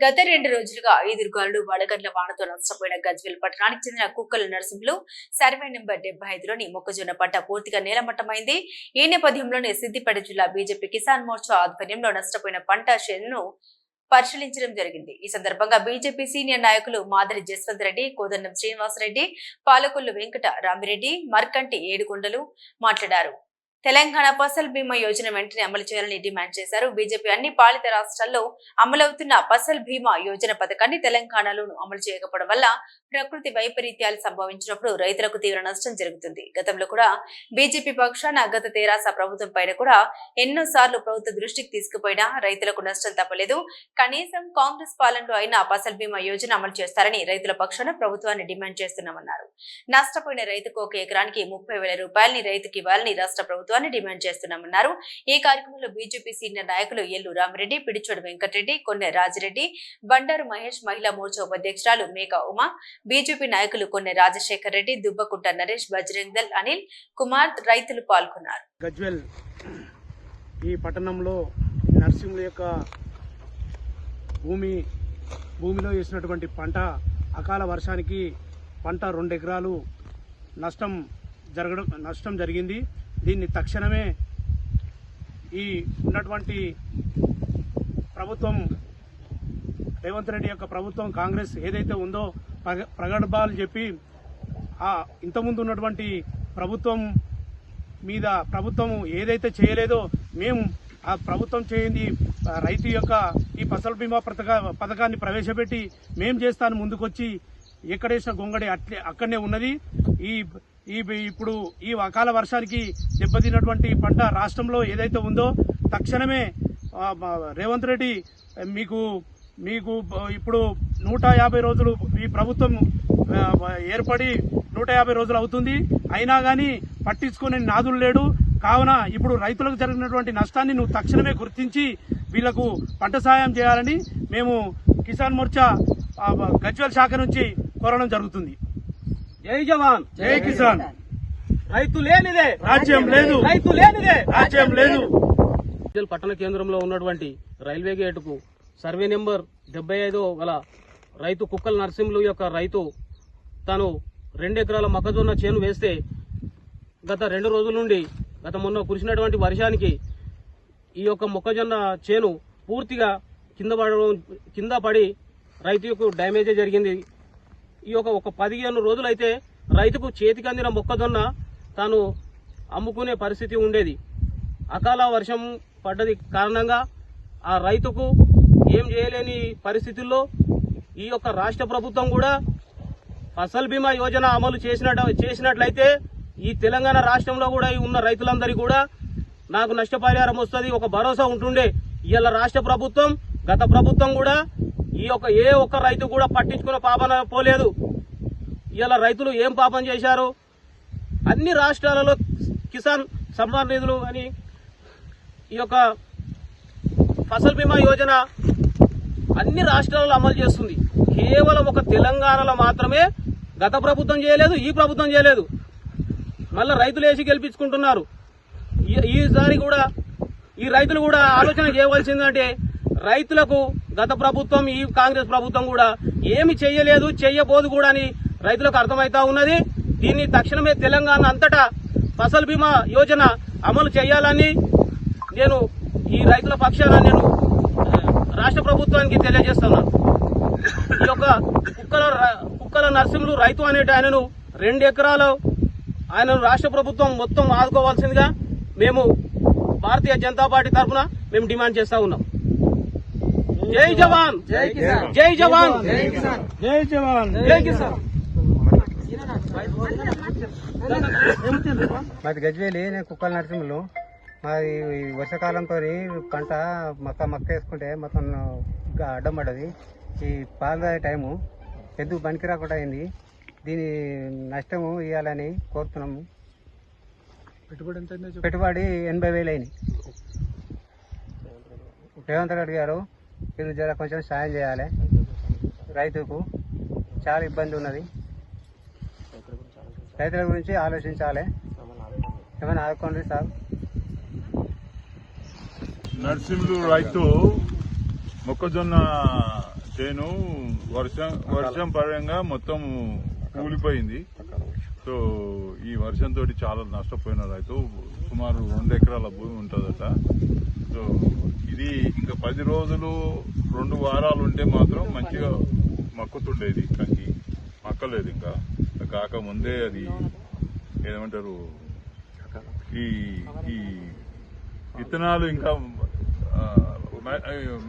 గత రెండు రోజులుగా ఈదురుగాలు వడగండ్ల వానతో నష్టపోయిన గజ్వేల్ పట్టణానికి చెందిన కుక్కల నరసింహులు సర్వే నెంబర్ డెబ్బై ఐదులోని మొక్కజొన్న పంట పూర్తిగా నేలమట్టమైంది. ఈ నేపథ్యంలోనే సిద్దిపేట జిల్లా బీజేపీ కిసాన్ మోర్చా ఆధ్వర్యంలో నష్టపోయిన పంట చేనును పరిశీలించడం జరిగింది. ఈ సందర్భంగా బీజేపీ సీనియర్ నాయకులు మాదిరి జస్వంత్ రెడ్డి కోదండం శ్రీనివాసరెడ్డి పాలకొల్లు వెంకట రామిరెడ్డి మర్కంటి ఏడుకొండలు మాట్లాడారు. తెలంగాణ ఫసల్ బీమా యోజన వెంటనే అమలు చేయాలని డిమాండ్ చేశారు. బీజేపీ అన్ని పాలిత రాష్ట్రాల్లో అమలవుతున్న ఫసల్ బీమా యోజన పథకాన్ని తెలంగాణలోనూ అమలు చేయకపోవడం వల్ల ప్రకృతి వైపరీత్యాలు సంభవించినప్పుడు రైతులకు తీవ్ర నష్టం జరుగుతుంది. గతంలో కూడా బీజేపీ పక్షాన గత తెరాస ప్రభుత్వం పైన కూడా ఎన్నో సార్లు ప్రభుత్వ దృష్టికి తీసుకుపోయినా రైతులకు నష్టం తప్పలేదు. కనీసం కాంగ్రెస్ పాలనలో అయినా ఫసల్ బీమా యోజన అమలు చేస్తారని రైతుల పక్షాన ప్రభుత్వాన్ని డిమాండ్ చేస్తున్నామన్నారు. నష్టపోయిన రైతుకు ఒక ఎకరానికి ముప్పై వేల రూపాయలని రైతుకి ఇవ్వాలని రాష్ట్ర ప్రభుత్వం ప్రభుత్వాన్ని డిమాండ్ చేస్తున్నామన్నారు. ఈ కార్యక్రమంలో బీజేపీ సీనియర్ నాయకులు ఎల్లు రామిరెడ్డి పిడిచోడు వెంకటరెడ్డి కొన్నె రాజిరెడ్డి బండారు మహేష్ మహిళా మోర్చా ఉపాధ్యక్షురాలు మేకా ఉమా బీజేపీ నాయకులు కొన్నె రాజశేఖర్ రెడ్డి దుబ్బకుంట నరేష్ బజరంగ్ దల్ అనిల్ కుమార్ రైతులు పాల్గొన్నారు. గజ్వెల్ ఈ పట్టణంలో నర్సింహుల యొక్క భూమి భూమిలో వేసినటువంటి పంట అకాల వర్షానికి పంట రెండు ఎకరాలు నష్టం జరగడం నష్టం జరిగింది. దీన్ని తక్షణమే ఈ ఉన్నటువంటి ప్రభుత్వం రేవంత్ రెడ్డి యొక్క ప్రభుత్వం కాంగ్రెస్ ఏదైతే ఉందో ప్రగ- చెప్పి ఆ ఇంతకుముందు ఉన్నటువంటి ప్రభుత్వం మీద ప్రభుత్వం ఏదైతే చేయలేదో మేము ఆ ప్రభుత్వం చేయింది రైతు యొక్క ఈ ఫసల్ బీమా పథకా పథకాన్ని ప్రవేశపెట్టి మేం చేస్తాను ముందుకొచ్చి ఎక్కడేసిన గొంగడి అట్లే అక్కడనే ఉన్నది. ఈ ఈ ఇప్పుడు ఈ అకాల వర్షానికి దెబ్బతిన్నటువంటి పంట రాష్ట్రంలో ఏదైతే ఉందో తక్షణమే రేవంత్ రెడ్డి మీకు మీకు ఇప్పుడు నూట యాభై రోజులు ఈ ప్రభుత్వం ఏర్పడి నూట యాభై రోజులు అవుతుంది. అయినా కానీ పట్టించుకునే నాదులు లేడు. కావున ఇప్పుడు రైతులకు జరిగినటువంటి నష్టాన్ని నువ్వు తక్షణమే గుర్తించి వీళ్ళకు పంట సాయం చేయాలని మేము కిసాన్ మోర్చా గజ్వల్ శాఖ నుంచి కోరడం జరుగుతుంది. జై జవాన్. జై కిసాన్. రైతు లేనిదే. రాజ్యం లేదు. రైతు లేనిదే. రాజ్యం లేదు. పట్టణ కేంద్రంలో ఉన్నటువంటి రైల్వే గేటుకు సర్వే నెంబర్ డెబ్బై ఐదు గల రైతు కుక్కల నరసింహులు యొక్క రైతు తను రెండు ఎకరాల మొక్కజొన్న చేను వేస్తే గత రెండు రోజుల నుండి గత మొన్న కురిసినటువంటి వర్షానికి ఈ యొక్క మొక్కజొన్న చేను పూర్తిగా కింద పడడం కింద పడి రైతు యొక్క డ్యామేజ్ జరిగింది. ఈ యొక్క ఒక పదిహేను రోజులైతే రైతుకు చేతికి అందిన మొక్కజొన్న తాను అమ్ముకునే పరిస్థితి ఉండేది. అకాల వర్షం పడ్డది కారణంగా ఆ రైతుకు ఏం చేయలేని పరిస్థితుల్లో ఈ యొక్క రాష్ట్ర ప్రభుత్వం కూడా ఫసల్ బీమా యోజన అమలు చేసినట్టు చేసినట్లయితే ఈ తెలంగాణ రాష్ట్రంలో కూడా ఉన్న రైతులందరికీ కూడా నాకు నష్టపరిహారం వస్తుంది. ఒక భరోసా ఉంటుండే. ఇవాళ రాష్ట్ర ప్రభుత్వం గత ప్రభుత్వం కూడా ఈ యొక్క ఏ ఒక్క రైతు కూడా పట్టించుకున్న పాపన పోలేదు. ఇలా రైతులు ఏం పాపం చేశారు? అన్ని రాష్ట్రాలలో కిసాన్ సమ్మాన్ నిధులు అని ఈ యొక్క ఫసల్ బీమా యోజన అన్ని రాష్ట్రాలలో అమలు చేస్తుంది. కేవలం ఒక తెలంగాణలో మాత్రమే గత ప్రభుత్వం చేయలేదు ఈ ప్రభుత్వం చేయలేదు. మళ్ళీ రైతులు వేసి గెలిపించుకుంటున్నారు. ఈ- ఈసారి కూడా ఈ రైతులు కూడా ఆలోచన చేయవలసిందంటే రైతులకు గత ప్రభుత్వం ఈ కాంగ్రెస్ ప్రభుత్వం కూడా ఏమి చెయ్యలేదు చెయ్యబోదు కూడా అని రైతులకు అర్థమైతా ఉన్నది. దీన్ని తక్షణమే తెలంగాణ అంతటా ఫసల్ బీమా యోజన అమలు చేయాలని నేను ఈ రైతుల పక్షాన నేను రాష్ట్ర ప్రభుత్వానికి తెలియజేస్తున్నాను ఈ యొక్క కుక్కల కుక్కల నర్సింహులు రైతు అనేటి ఆయనను రెండు ఎకరాలు ఆయనను రాష్ట్ర ప్రభుత్వం మొత్తం ఆదుకోవాల్సిందిగా మేము భారతీయ జనతా పార్టీ తరఫున మేము డిమాండ్ చేస్తా ఉన్నాం. జై జవాన్. జై జవాన్. జై జవాన్. జై కిసాన్. మాది గజ్వేలి నేను కుక్కల నరసింహులు. మాది ఈ వర్షాకాలంతో పంట మక్క మక్క వేసుకుంటే మొత్తం అడ్డం పడ్డది. ఈ పాలు తాగే టైము. ఎద్దు పనికి రాకుండా అయింది? దీని నష్టము ఇవ్వాలని కోరుతున్నాము పెట్టుబడి అయిందో. పెట్టుబడి ఎనభై వేలు అయినాయి రేవంత్ రెడ్డి గారు మీరు జర కొంచెం సాయం చేయాలి. రైతుకు చాలా ఇబ్బంది ఉన్నది. రైతుల గురించి ఆలోచించాలి. ఏమైనా ఆదుకోండి సార్. నర్సింహులు రైతు మొక్కజొన్న చేను వర్షం వర్షం పరంగా మొత్తం కూలిపోయింది. సో ఈ వర్షంతో చాలా నష్టపోయిన రైతు సుమారు రెండు ఎకరాల భూమి ఉంటుందట. సో ఇది ఇంకా పది రోజులు రెండు వారాలు ఉంటే మాత్రం మంచిగా మక్కుతుండేది. కంకి మక్కలేదు ఇంకా. కాక ముందే అది ఏమంటారు ఈ ఈ విత్తనాలు ఇంకా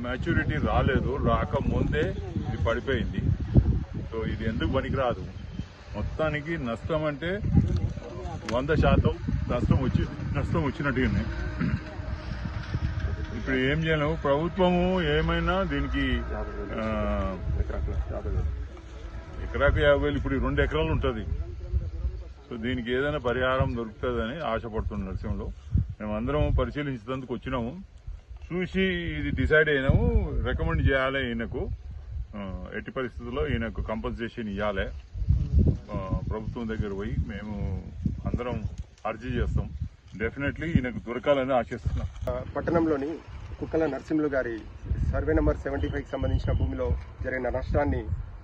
మెచ్యూరిటీ రాలేదు. రాకముందే ఇది పడిపోయింది. సో ఇది ఎందుకు పనికిరాదు? మొత్తానికి నష్టం అంటే వంద శాతం నష్టం వచ్చి నష్టం వచ్చినట్టుగానే ఇప్పుడు ఏం చేయలేము? ప్రభుత్వము ఏమైనా దీనికి ఎకరాకు యాభై వేలు ఇప్పుడు రెండు ఎకరాలు ఉంటుంది. సో దీనికి ఏదైనా పరిహారం దొరుకుతుందని ఆశపడుతున్నాం నరసింహలో. మేమందరం పరిశీలించేందుకు వచ్చినాము. చూసి ఇది డిసైడ్ అయినాము రికమెండ్ చేయాలి ఈయనకు. ఎట్టి పరిస్థితుల్లో ఈయనకు కంపల్సేషన్ ఇవ్వాలి ప్రభుత్వం దగ్గర పోయి మేము అందరం అర్జీ చేస్తాం. డెఫినెట్లీ ఈయనకు దొరకాలని ఆశిస్తున్నాం. పట్టణంలోని కుక్కల నరసింహులు గారి సర్వే నెంబర్ సెవెంటీ ఫైవ్కి సంబంధించిన భూమిలో జరిగిన నష్టాన్ని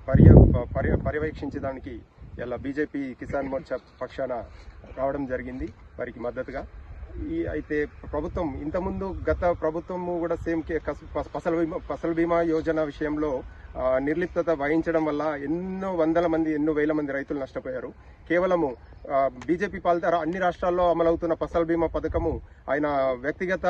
పర్య పర్య పర్యవేక్షించడానికి ఇలా బీజేపీ కిసాన్ మోర్చా పక్షాన రావడం జరిగింది వారికి మద్దతుగా. ఈ అయితే ప్రభుత్వం ఇంతకుముందు గత ప్రభుత్వము కూడా సేమ్ కే- ఫసల్ బీమా ఫసల్ బీమా యోజన విషయంలో నిర్లిప్తత వహించడం వల్ల ఎన్నో వందల మంది ఎన్నో వేల మంది రైతులు నష్టపోయారు. కేవలము బీజేపీ పాలిత అన్ని రాష్ట్రాల్లో అమలవుతున్న ఫసల్ బీమా పథకము ఆయన వ్యక్తిగత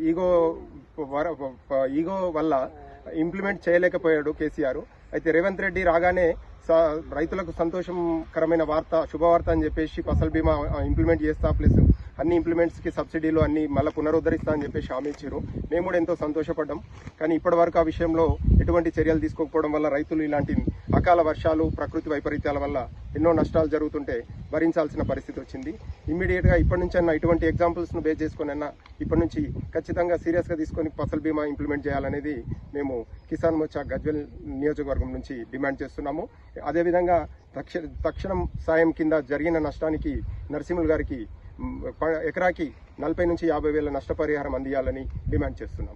ఈగో వర- ఈగో వల్ల ఇంప్లిమెంట్ చేయలేకపోయాడు కేసీఆర్. అయితే రేవంత్ రెడ్డి రాగానే స- రైతులకు సంతోషకరమైన వార్త శుభవార్త అని చెప్పేసి ఫసల్ బీమా ఇంప్లిమెంట్ చేస్తా ప్లస్ అన్ని ఇంప్లిమెంట్స్కి సబ్సిడీలు అన్ని మళ్ళీ పునరుద్ధరిస్తా అని చెప్పేసి హామీ ఇచ్చారు. మేము కూడా ఎంతో సంతోషపడ్డాం. కానీ ఇప్పటివరకు ఆ విషయంలో ఎటువంటి చర్యలు తీసుకోకపోవడం వల్ల రైతులు ఇలాంటి అకాల వర్షాలు ప్రకృతి వైపరీత్యాల వల్ల ఎన్నో నష్టాలు జరుగుతుంటే భరించాల్సిన పరిస్థితి వచ్చింది. ఇమ్మీడియట్గా ఇప్పటి నుంచి అన్న ఇటువంటి ఎగ్జాంపుల్స్ను బేస్ చేసుకుని అన్న ఇప్పటి నుంచి ఖచ్చితంగా సీరియస్గా తీసుకొని ఫసల్ బీమా ఇంప్లిమెంట్ చేయాలనేది మేము కిసాన్ మోర్చా గజ్వెల్ నియోజకవర్గం నుంచి డిమాండ్ చేస్తున్నాము. అదేవిధంగా తక్ష తక్షణం సాయం కింద జరిగిన నష్టానికి నరసింహులు గారికి ఎకరాకి నలభై నుంచి యాభై వేల నష్టపరిహారం అందియాలని డిమాండ్ చేస్తున్నాము.